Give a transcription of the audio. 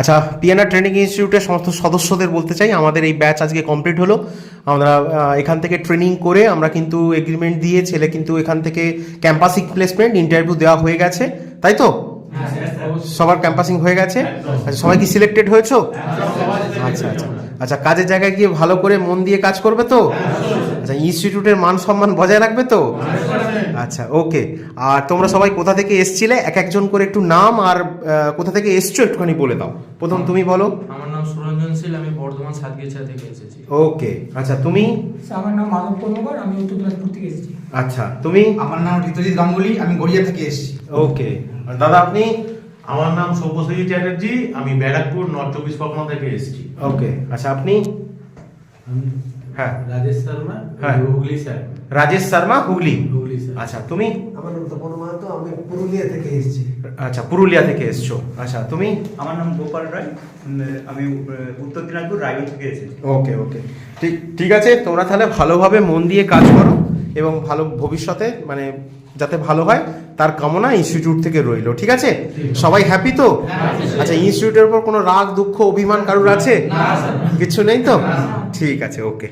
আচ্ছা PNR training ইনস্টিটিউটের সমস্ত সদস্যদের বলতে চাই। আমাদের এই ব্যাচ আজকে কমপ্লিট হলো। আমরা এখান থেকে ট্রেনিং করে আমরা কিন্তু এগ্রিমেন্ট দিয়ে ছেলে কিন্তু এখান থেকে ক্যাম্পাসিক প্লেসমেন্ট ইন্টারভিউ দেওয়া হয়ে গেছে। তাই তো? সবার ক্যাম্পাসিং হয়ে গেছে। আচ্ছা সবাই কি সিলেক্টেড হয়েছো? আচ্ছা আচ্ছা। আচ্ছা কাজের জায়গায় গিয়ে ভালো করে মন দিয়ে কাজ করবে তো? আচ্ছা ইনস্টিটিউটের মান সম্মান বজায় রাখবে তো? আচ্ছা ওকে আর তোমরা সবাই কোথা থেকে এসছিলে? এক একজন করে একটু নাম আর কোথা থেকে এসছো একটুখানি বলে দাও। প্রথম তুমি বলো। আমার নাম সুরঞ্জন শীল আমি বর্ধমান সাতগেছা থেকে এসেছি। ওকে আচ্ছা তুমি? আমার নাম মাধব কর্মকার আমি উত্তর দিনাজপুর থেকে এসেছি। আচ্ছা তুমি? আমার নাম ঋতুজিৎ গাঙ্গুলি আমি গড়িয়া থেকে এসেছি। ওকে দাদা আপনি? আমার নাম সব্যসাচী চ্যাটার্জি আমি ব্যারাকপুর নর্থ চব্বিশ পরগনা থেকে এসেছি। ওকে আচ্ছা আপনি? হ্যাঁ। রাজেশ শর্মা হ্যাঁ। হুগলি স্যার। রাজেশ শর্মা হুগলি? হুগলি স্যার। আচ্ছা তুমি? আমার নাম তপন মাহাতো আমি পুরুলিয়া থেকে এসেছি। আচ্ছা পুরুলিয়া থেকে এসছো। আচ্ছা তুমি? আমার নাম গোপাল রায় আমি উত্তর দিনাজপুর রায়গঞ্জ থেকে এসেছি। ওকে ওকে। ঠিক ঠিক আছে তোমরা তাহলে ভালোভাবে মন দিয়ে কাজ করো এবং ভালো ভবিষ্যতে মানে যাতে ভালো হয় তার কামনা ইনস্টিটিউট থেকে রইল ঠিক আছে? সবাই হ্যাপি তো? আচ্ছা ইনস্টিটিউটের উপর কোনো রাগ দুঃখ অভিমান কারুর আছে? কিছু নেই তো? ঠিক আছে ওকে